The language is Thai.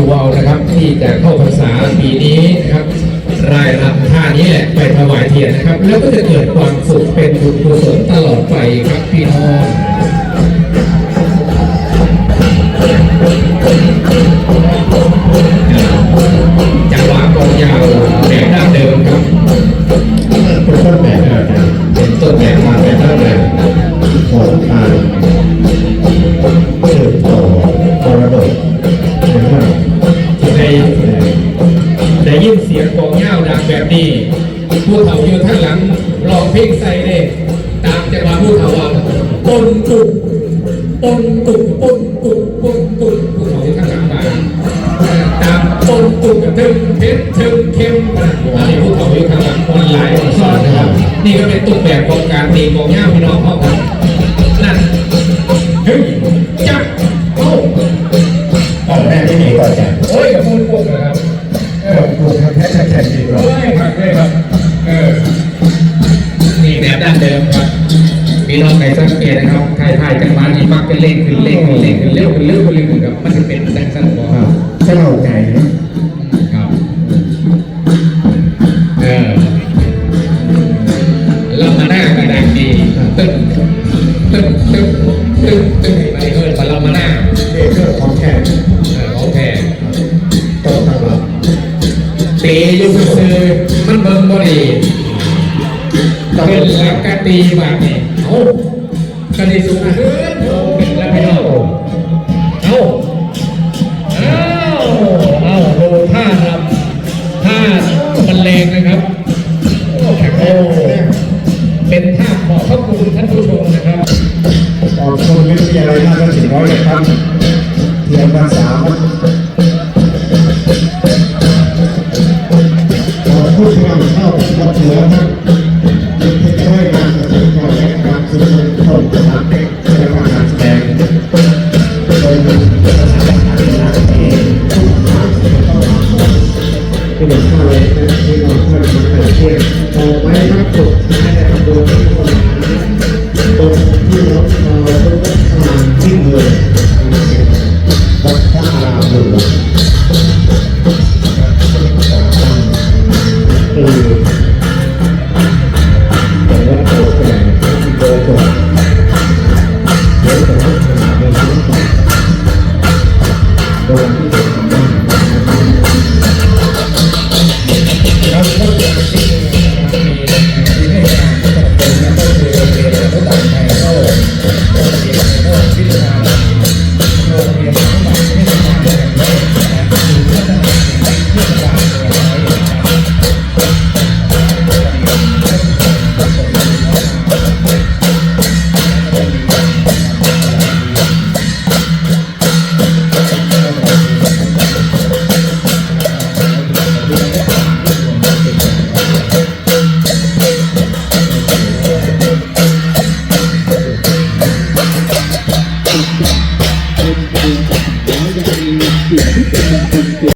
ดูเอานะครับที่จะเข้าภาษาปีนี้นะครับรายรับท่านี้แหละไปถวายเทียนนะครับ แล้วก็จะเกิดความสุขเป็นบุญกุศลตลอดไปครับพี่น้องจัง นี้ผู้เฒ่าอยู่ท่านหลังร้องเพลงใส่เด้ตามจังหวะผู้เฒ่าว่าปนตุกปนตุกปนตุกปนตุกผู้เฒ่าอยู่ท่านหลังมาตามปนตุกกับถึงเพชรถึงเข้มอันนี้ผู้เฒ่าอยู่ท่านหลังคนหลายคนซ้อนนะครับ นี่ก็เป็นตุกแบบของการตีกองยาพี่น้องเขาครับนั่นเฮ้ยจับโอ้ตอนแรกที่มีก่อนจะโอ้ยกับมูลพวกนะครับ ออปลูกทำแค่แข่ดีกว่าเฮ้ยผักเลยครับเออนี่แบบดั้งเดิมครับพี่น้องใครสังเกตนะครับไทยไทยกันมานี่มักเป็นเลขขึ้นเลขขึ้นเลขขึ้นเร็วขึ้นเร็วขึ้นเร็วขึ้นครับมันจะเป็นดังสั้นบอครับเจ้าใจนะครับเออเรามาหน้ากระดังดีตึ้งตึ้งตึ้งตึ้งตึ้ง ป๋อยู่ซื้อมันเบิ่งบ่ดีเป็นสังกตีบาดเนี่ยเอากระดิสุนะเฮ้ยโอ้เป็แล้วพี่อาเอาเอาเอาโลท่าครับท่าบันเลงนะครับโอ้แข็งเป็นท่าขอขอบคุณท่านผู้ชมนะครับขอบคุณวิทยาลัยนาฏศิลป์ร้อยเอ็ครับเรียนภาษาครับ เข้าวัดเชื้อครับที่ให้ฉันุารสนับนแสการแสดงโดยมีปรนการศึกษเองทุนที่เป็นข้าเราเพื่าตไว้มาไม่คช่